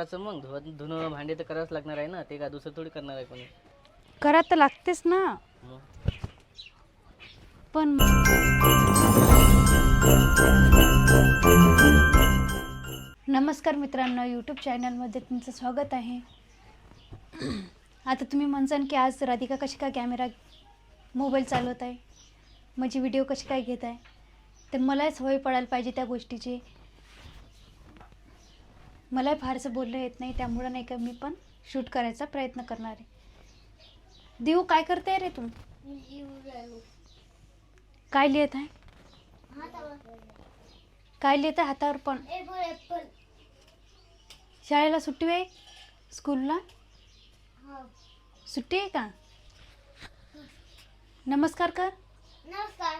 मग धुवं धुणं भांडे तर करावंच लागणार आहे ना. ते का दुसरं थोडी करणार आहे कोणी? करा तर लागतेच ना. मग? पण नमस्कार मित्रांनो यूट्यूब चॅनलमध्ये तुमचं स्वागत आहे. आता तुम्ही म्हणसाल की आज राधिका कशी काय कॅमेरा मोबाईल चालवत आहे? माझी व्हिडिओ कशी काय घेत आहे? तर मलाही सवय पडायला पाहिजे त्या गोष्टीची. मलाही फारसं बोललं येत नाही त्यामुळं नाही का मी पण शूट करायचा प्रयत्न करणार आहे. देऊ काय करते रे तू? काय लिहित आहे? काय लिहित आहे हातावर पण? शाळेला सुट्टी आहे? स्कूलला? सुट्टी आहे का? नमस्कार कर. नमस्कार.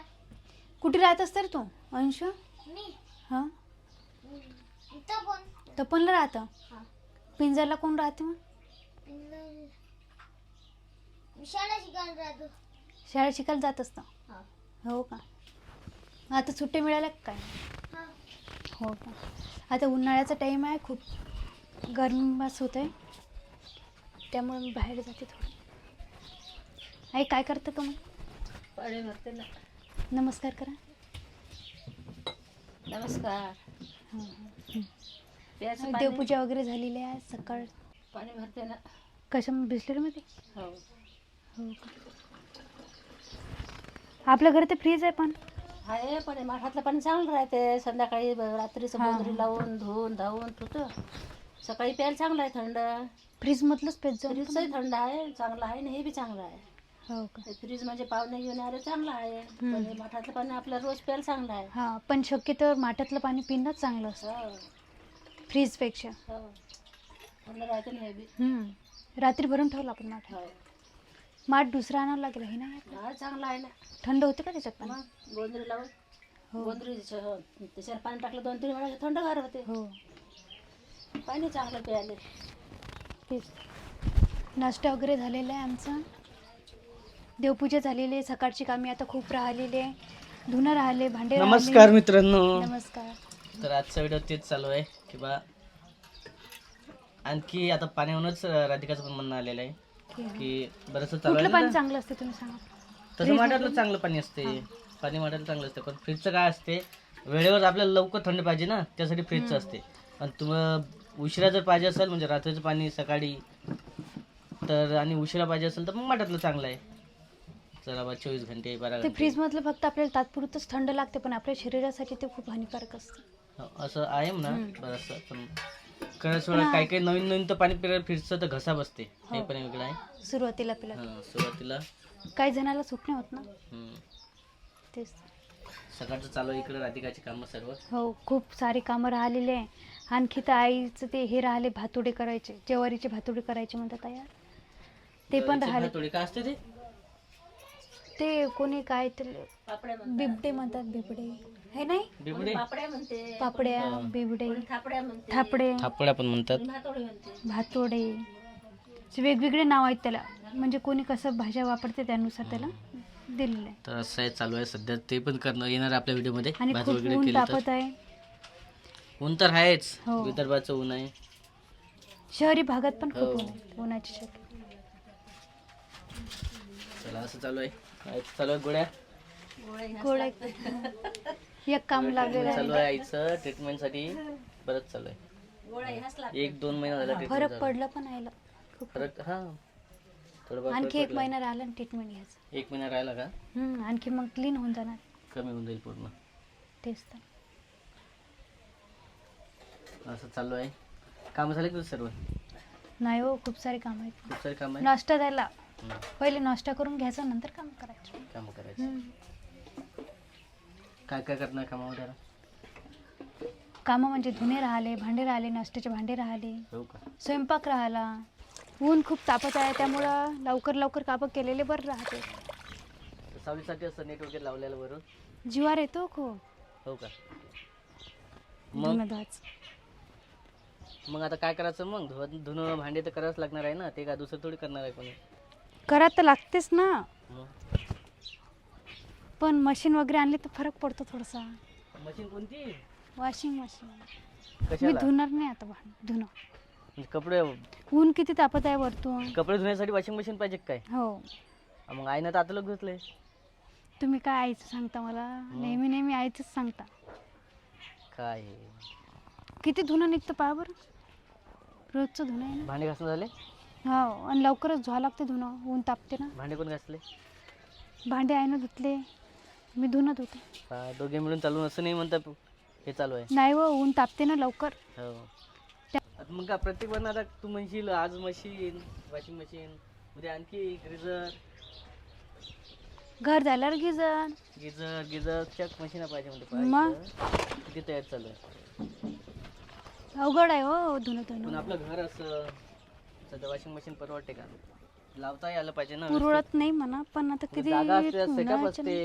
कुठे राहत असते रे तू अंश? हां? तपनला राहतं? हा. पिंजरला कोण राहते मग? शाळा शिकायला राहतो शाळेत शिकायला जात असतं? हा. हो का? आता सुट्टी मिळाल्या का काय? हा. हो का? आता उन्हाळ्याचा टाईम आहे खूप गरमीवास होत आहे त्यामुळे मी बाहेर जाते थोडं. आई काय करतं का मग? पाणी भरते ना. नमस्कार करा. नमस्कार. हां, हां. प्यायचं पाणी. देवपूजा वगैरे झालेली आहे सकाळ. पाणी भरते ना. कशा बिस्लरीमध्ये हो. हो. का आपल्या घरी ते फ्रीज आहे पण. आहे पण हे माठातलं पाणी चांगलं राहते. संध्याकाळी ब- रात्रीचं हा. बोंदरी लावून धुवून धावून ठुतं सकाळी प्यायला चांगलं आहे थंड. फ्रीजमधलंच पेज जाऊन फ्रीजचंही थंड आहे चांगलं आहे आणि हे बी चांगलं आहे. हो का? ते फ्रीज म्हणजे पाहुणे घेऊन आले चांगलं आहे. पण हे माठातलं पाणी आपल्याला रोज प्यायला चांगलं आहे. हां पण शक्यतो माठातलं पाणी पिणंच चांगलं असतं. हो. फ्रीजपेक्षा. हो. थंड राहते ना हे बी. हम्म. रात्री भरून ठेवलं आपण माठ. हो. माठ दुसरा आणावं लागेल हे ना हा चांगलं आहे ना. थंड होते का त्याच्यात पाणी? मग गोंदरी लावून? हो. गोंदरी त्याच्यावर पाणी टाकलं दोन तीन वेळा थंडगार होते. हो. पाणी चांगलं प्यायले. तेच. नाश्ता वगैरे झालेला आहे आमचा. देवपूजा झालेली आहे सकाळची कामे आता खूप राहिलेली आहे. धुणं राहिले भांडे राहिले. नमस्कार मित्रांनो. नमस्कार. तर आजचा व्हिडिओ तेच चालू आहे. की बा आणखी आता पाण्याहूनच अं, राधिकाचं पण म्हणणं आलेलं आहे की बरंचसं चालू कुठलं आहे पाणी ना. चांगलं असतं तुम्ही सांगा. तसं माठातलं चांगलं पाणी असते. पाणी माठातलं चांगलं असते. पण फ्रीजचं काय असते? वेळेवर आपल्याला लवकर थंड पाहिजे ना. त्यासाठी फ्रीजचं असते. आणि तुम्हाला उशिरा जर पाहिजे असेल म्हणजे रात्रीचं पाणी सकाळी तर आणि उशिरा पाहिजे असेल तर मग माठातलं चांगलं आहे. चला बा चोवीस घंटे बारा ते घंटे. फ्रीजमधलं फक्त आपल्याला तात्पुरतच थंड लागते पण आपल्या शरीरासाठी ते खूप हानिकारक असतं. असं आहे म्हणा बरंचसं. पण खरंच वेळा काही काही नवीन नवीन तर पाणी पिरायला फ्रीजचं तर घसा बसते. हे. पण वेगळं आहे. सुरुवातीला पिला. हां, सुरुवातीला. काही जणाला सुट नाही होत ना. तेच. सकाळचं चालू इकडे राधिकाची कामं सर्व. हो खूप सारी कामं राहिलेली आहे. आणखी तर आईचं ते हे राहिले भातुडे करायचे. ज्वारीचे भातुडे करायचे म्हणतात यार ते पण राहिले. थोडी काय असते ते? ते कोणी काय ते पापड्या म्हणते बिबडे म्हणतात बिबडे हे नाही? बिबडे. पापड्या म्हणते. पापड्या बिबडे. थापड्या म्हणते. थापडे. थापड्या पण म्हणतात. भातोडी म्हणते. भातोडे. असे वेगवेगळे नाव आहेत त्याला. म्हणजे कोणी कसं भाषा वापरते त्यानुसार त्याला दिलेलं आहे. तर असं आहे चालू आहे सध्या. ते पण करणं येणार आपल्या व्हिडिओमध्ये. आणि भात खूप वगैरे ऊन केलं तापत तर आहे. ऊन तर आहेच. हो. विदर्भाचं ऊन आहे. शहरी भागात पण हो. खूप ऊन आहे. उन्हाची शक्य चला असं चालू आहे. काय चालू आहे गोळ्या? गोळ्या. एक काम लागलेलं चालू आहे आहे आईचं ट्रीटमेंटसाठी बरंच चालू आहे. एक दोन महिना झाला फरक ट्रीटमेंट पडलं पण खूप फरक हा. थोडंफार आणखी फरक एक पडला. महिना राहिला ट्रीटमेंट घ्यायचं. एक महिना राहिला का? हम्म, आणखी मग क्लीन होऊन जाणार. कमी होऊन जाईल पूर्ण. तेच तर. असं चालू आहे. कामं झाले का सर्व? नाही हो खूप सारे काम आहेत. खूप सारे काम आहे नाश्ता द्यायला. पहिले नाश्ता करून घ्यायचा नंतर काम करायचं. कामं करायचे. हम्म. काय काय करणार कामामध्ये आता? कामं म्हणजे धुणे राहिले भांडे राहिले नाश्त्याचे भांडे राहिले हो का? स्वयंपाक राहिला. ऊन खूप तापत आहे त्यामुळं लवकर लवकर कामं केलेले बरं राहते. सावलीसाठी असं नेट वगैरे लावलेलं बरोबर जीवार येतो खूप. हो का? मग? मग आता काय करायचं मग? धुवं धुणं भांडे तर करावंच लागणार आहे ना? ते का दुसरं थोडी करणार आहे कोणी? करा तर लागतेच ना. मग? पण मशीन वगैरे आणली तर फरक पडतो थोडासा. मशीन कोणती? वॉशिंग मशीन मी कशाला धुणार नाही आता भांड धुणं. म्हणजे कपडे ऊन किती तापत आहे वरतून. कपडे धुण्यासाठी वॉशिंग मशीन पाहिजे का काय? हो. मग आईनं तर आता लोक धुतले तुम्ही काय आईचं सांगता मला? नेहमी नेहमी आईचंच सांगता. काय? हे. किती धुणं निघतं पहा बरं. रोजचं धुणं आहे भांडे घासून झाले? ना हो आणि लवकरच धुवा लागते धुणं. ऊन तापते ना. भांडे कोण घासले? भांडे आहे ना धुतले. मी धुणत होते हा, दोघे मिळून चालून असं नाही म्हणता हे चालू आहे. नाही व ऊन तापते ना लवकर. हो. आता मग का प्रत्येक बन आता तू म्हणशील आज मशीन वॉशिंग मशीन उद्या आणखी ग्रिझर घर झाल्यावर गिजर. गिझर गिझर चक मशीन पाहिजे म्हणते मग? पाहायचं. किती तयार चालू आहे. अवघड आहे हो धुणं पण धुणं आपलं घर असं सध्या वॉशिंग मशीन परवडते का? लावता यायला पाहिजे ना. पुरवत नाही म्हणा पण आता व्यवस्थित. किती जागा असते सेटअप असते.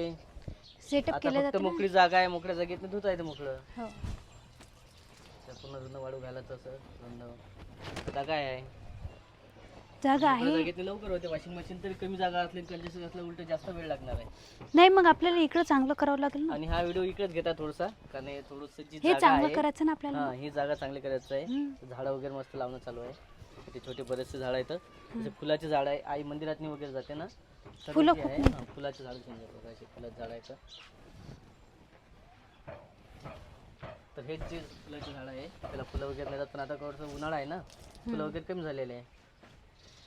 सेटअप आता केलं फक्त जातं ना. मोकळी जागा आहे मोकळ्या जागेत धुता येते मोकळं. हो. पुन्हा धुणं वाळू घालायचं असं धुणं. जागा आहे? जागा मोकळ्या आहे. जागेत लवकर होते वॉशिंग मशीन तरी कमी जागा असली कंजेशन असलं उलट जास्त वेळ लागणार आहे. नाही मग आपल्याला इकडं चांगलं करावं लागेल ना? आणि हा व्हिडिओ इकडेच घेता थोडासा कारण हे थोडस जी हे जागा चांगलं आहे करायचं ना आपल्याला? हा ही जागा चांगली करायचं आहे. हम्म. झाडं वगैरे मस्त लावणं चालू आहे. ते छोटे बरेचसे झाड आहेत. जसे फुलाचे झाड आहे. आई मंदिरात वगैरे जाते ना. फुलं खूप आहे. हा, फुलाचे झाड घेऊन जातो बघा, असे फुलाचे झाड आहेत तर हेच जे फुलाचे झाड आहे त्याला फुलं वगैरे नाही पण आता थोडंसं उन्हाळा आहे ना फुलं वगैरे कमी झालेले आहे.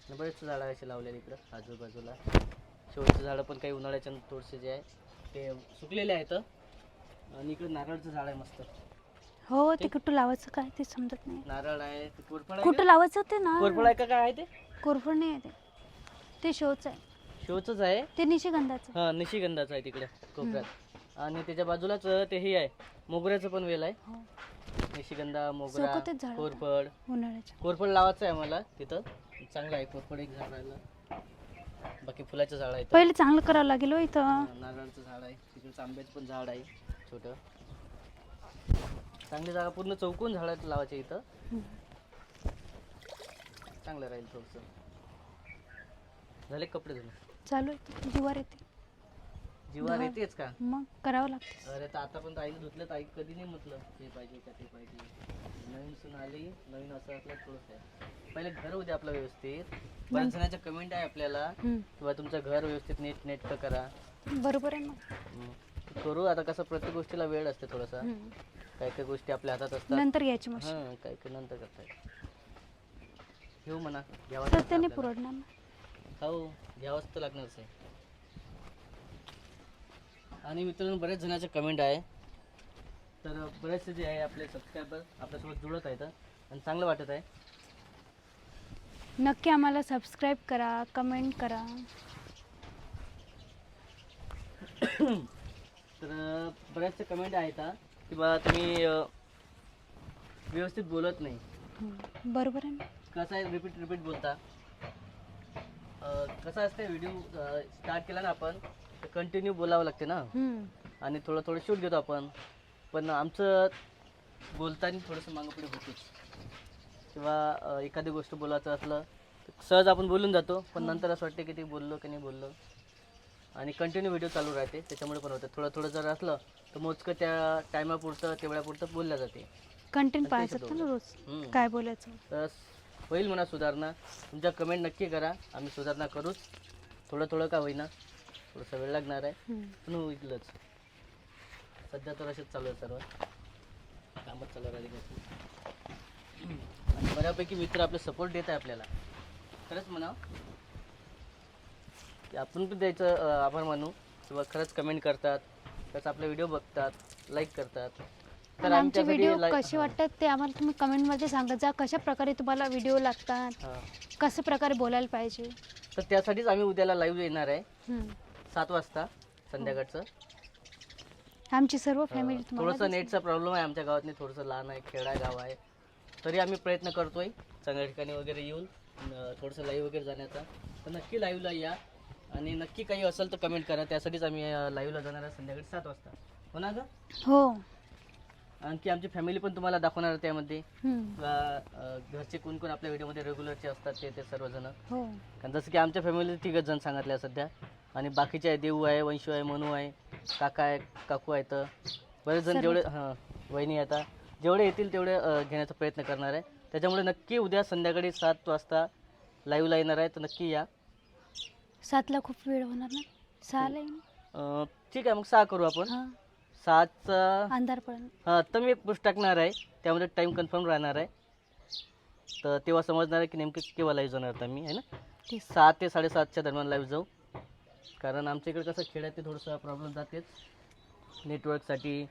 आणि बरेचसे झाडं असे लावलेले इकडं आजूबाजूला. शेवटचे झाडं पण काही उन्हाळ्याच्या थोडेसे जे आहे ते सुकलेले आहेत. आणि इकडे नारळचं झाड आहे मस्त. हो ते कुठं लावायचं काय ते समजत नाही. नारळ आहे ते कोरफड आहे कुठं का? लावायचं ते ना? कोरफड आहे का काय आहे ते? कोरफड नाही आहे ते. ते शोच आहे. शोच आहे. ते निशिगंधाचं. हा निशिगंधाचं आहे तिकडे कोपऱ्यात. आणि त्याच्या बाजूलाच ते हे आहे मोगऱ्याचं पण वेल आहे. हो. निशिगंधा मोगरा झाडं. कोरफड. उन्हाळ्याच्या. कोरफड लावायचं आहे मला तिथं. चांगलं आहे कोरफड एक झाड राहिलं. बाकी फुलाचं झाड आहे इथं. पहिले चांगलं करावं लागेल हो इथं. नारळाचं झाड आहे तिकडे आंब्याचं पण झाड आहे छोटं. चांगली जागा पूर्ण चौकून झाड लावायचे इथं. हम्म. चांगलं राहील थोडंसं. झाले कपडे धुणं. चालू आहे. जीवार येते. जीवावर येतेच का? मग करावं लागते. अरे तर आतापर्यंत आईने धुतलं तर आई कधी नाही म्हटलं. हे पाहिजे का ते पाहिजे. नवीन सून आली. नवीन असं असलं थोडंसं आहे. पहिले घर होते आपलं व्यवस्थित. बऱ्याच जणांच्या कमेंट आहे आपल्याला हम्म. किंवा तुमचं घर व्यवस्थित नीट नेटकं करा. बरोबर आहे मग हम्म. करू आता कसं प्रत्येक गोष्टीला वेळ असते थोडासा. हम्म. काही काही गोष्टी आपल्या हातात असतात. नंतर घ्यायची हां काही काही नंतर करता येईल. घेऊ म्हणा. घ्यावं त्याने पुरवणार ना हो घ्यावंच तर लागणारच आहे. आणि मित्रांनो बऱ्याच जणांचे कमेंट आहे. तर बरेचसे जे आहे आपले सबस्क्रायबर आपल्यासोबत जुळत आहेत आणि चांगलं वाटत आहे. नक्की आम्हाला सबस्क्राईब करा कमेंट करा. तर बऱ्याचशा कमेंट आहेत हा, की बा तुम्ही अं, व्यवस्थित बोलत नाही. बरोबर आहे ना? कसं आहे? रिपीट रिपीट बोलता. कसं असते व्हिडिओ स्टार्ट केला ना आपण तर कंटिन्यू बोलावं लागते ना. आणि थोडं थोडं शूट घेतो आपण. पण आमचं बोलताना थोडंसं मागं पुढे होतोच. किंवा एखादी गोष्ट बोलायचं असलं तर सहज आपण बोलून जातो. पण नंतर असं वाटतं की ते बोललो की नाही बोललो. आणि कंटिन्यू व्हिडिओ चालू राहते. त्याच्यामुळे पण होतं. थोडं थोडं जर असलं तर मोजकं त्या टायमापुरतं तेवढ्यापुरतं बोललं जाते. कंटेंट पाहायचं. काय बोलायचं. होईल म्हणा सुधारणा. तुमच्या कमेंट नक्की करा. आम्ही सुधारणा करूच थोडं थोडं का होईना. थोडंसं वेळ लागणार आहे. पण होईलच सध्या तर असेच चालू आहे सर्व. कामच चालू राहिली. आणि बऱ्यापैकी मित्र आपले सपोर्ट देत आहे आपल्याला. खरंच म्हणा की आपण पण द्यायचं आभार मानू. किंवा खरंच कमेंट करतात. खरंच आपले व्हिडिओ बघतात. लाईक करतात. तर आमचे आमच्यासाठी व्हिडिओ like- कसे वाटतात ते आम्हाला तुम्ही कमेंटमध्ये सांगत जा कशा प्रकारे तुम्हाला व्हिडिओ लागतात? हां. कशा प्रकारे बोलायला पाहिजे? तर त्यासाठीच आम्ही उद्याला लाईव्ह येणार आहे. हम्म. सात वाजता संध्याकाळचं. आमची सर्व फॅमिली थोडंसं तुम्हाला नेटचा प्रॉब्लेम आहे आमच्या गावात थोडंसं लहान आहे खेडा गाव आहे. तरी आम्ही प्रयत्न करतोय चांगल्या ठिकाणी वगैरे येऊन अं, थोडंसं लाईव्ह वगैरे जाण्याचा. तर नक्की लाईव्हला या. आणि नक्की काही असेल तर कमेंट करा. त्यासाठीच आम्ही लाईव्हला जाणार आहे संध्याकाळी सात वाजता. हो ना ग? हो. आणखी आमची फॅमिली पण तुम्हाला दाखवणार आहे त्यामध्ये. किंवा अं, घरचे कोण कोण आपल्या व्हिडिओमध्ये रेग्युलरचे असतात ते ते सर्वजण. हो. कारण जसं की आमच्या फॅमिलीत तिघच जण सांगितले आहे सध्या. आणि बाकीचे आहे देऊ आहे वंशू आहे मनू आहे काका आहे काकू आहेत. बरेच जण सर्व. जेवढे हां वहिनी आता जेवढे येतील तेवढे अं, घेण्याचा प्रयत्न करणार आहे. त्याच्यामुळे नक्की उद्या संध्याकाळी सात वाजता लाईव्हला येणार आहे तर नक्की या. सातला खूप वेळ होणार ना? सहाला येईन? अं, ठीक आहे मग सहा करू आपण. हां. सातचा अंधार हां तर मी एक पोस्ट टाकणार आहे. त्यामध्ये टाईम कन्फर्म राहणार आहे. तर तेव्हा समजणार आहे की नेमकं केव्हा लाईव्ह जाणार आता मी आहे ना? सहा ते साडेसातच्या दरम्यान लाईव्ह जाऊ. कारण आमच्या इकडे कसं खेड्यात ते थोडंसं प्रॉब्लेम जातेच. नेटवर्कसाठी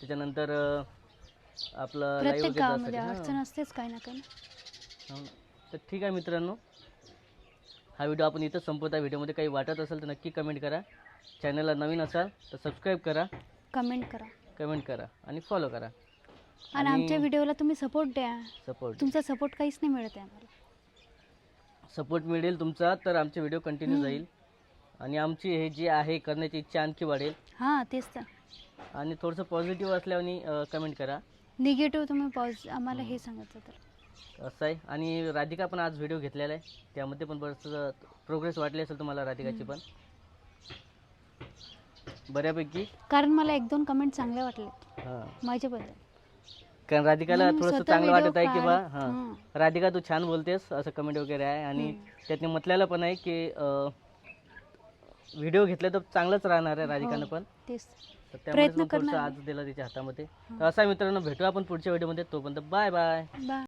त्याच्यानंतर अं, आपलं प्रत्येक लाईव्ह गावामध्ये अडचण असतेच काही ना काही तर ठीक आहे मित्रांनो. हा व्हिडिओ आपण इथं संपवता. व्हिडिओमध्ये काही वाटत असेल तर नक्की कमेंट करा. चॅनलला नवीन असाल तर सबस्क्राईब करा. कमेंट करा. कमेंट करा आणि फॉलो करा. आणि आमच्या व्हिडिओला तुम्ही सपोर्ट द्या. सपोर्ट. तुमचा सपोर्ट काहीच नाही मिळत आहे आम्हाला. सपोर्ट मिळेल तुमचा तर आमचे व्हिडिओ कंटिन्यू जाईल. आणि आमची हे जी आहे करण्याची इच्छा आणखी वाढेल. हां तेच तर. आणि थोडंसं पॉझिटिव्ह असल्याने कमेंट करा. निगेटिव्ह तुम्ही पॉझ आम्हाला हे सांगायचं तर. असं आहे. आणि राधिका पण आज व्हिडिओ घेतलेला आहे. त्यामध्ये पण बरंचसं प्रोग्रेस वाटली असेल तुम्हाला राधिकाची पण. बऱ्यापैकी. कारण मला एक दोन कमेंट चांगले वाटले हां. माझ्याबद्दल. कारण राधिकाला म्हणून थोडंसं स्वतः चांगलं video वाटत आहे की बा हां. हां. राधिका तू छान बोलतेस असं कमेंट वगैरे आहे. आणि त्यातने म्हटलेलं पण आहे की व्हिडिओ घेतले तर चांगलंच राहणार आहे राधिकानं पण. तेच. तर त्यामुळे प्रयत्न मग थोडंसं करणार. आज दिला तिच्या हातामध्ये. तर असा मित्रांनो भेटू आपण पुढच्या व्हिडिओमध्ये तोपर्यंत बाय बाय. बाय.